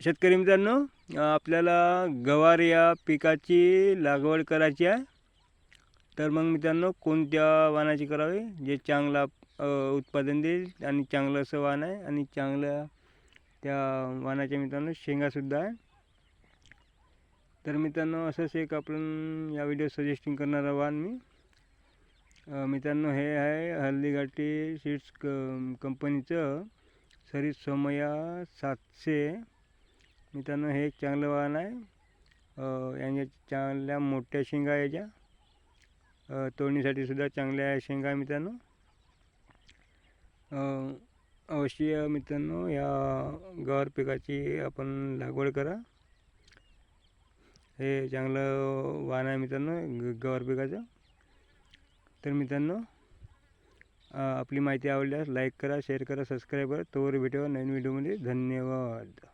शेतकरी मित्रांनो आपल्याला गवार या पिकाची लागवड करायची आहे. तर मग मित्रांनो कोणत्या वाहनाची करावी? जे चांगला उत्पादन देईल आणि चांगलं असं वाण आहे आणि चांगल्या त्या वाहनाच्या मित्रांनो शेंगासुद्धा आहे. तर मित्रांनो असंच एक आपण या व्हिडिओ सजेस्टिंग करणारा वाण मी. मित्रांनो हे आहे हल्दीघाटी सीड्स क कंपनीचं सरी सोमया सातशे मित्रांनो हे एक चांगलं वाहन आहे. यांच्या चांगल्या मोठ्या शेंगा याच्या तोडणीसाठी सुद्धा चांगल्या शेंगा आहे मित्रांनो. अवश्य मित्रांनो या गवार पिकाची आपण लागवड करा. हे चांगलं वाहन आहे मित्रांनो ग गवार पिकाचं. तर मित्रांनो आपली माहिती आवडल्यास लाईक करा शेअर करा सबस्क्राईब करा. तोवर भेटूया नवीन व्हिडिओमध्ये. धन्यवाद.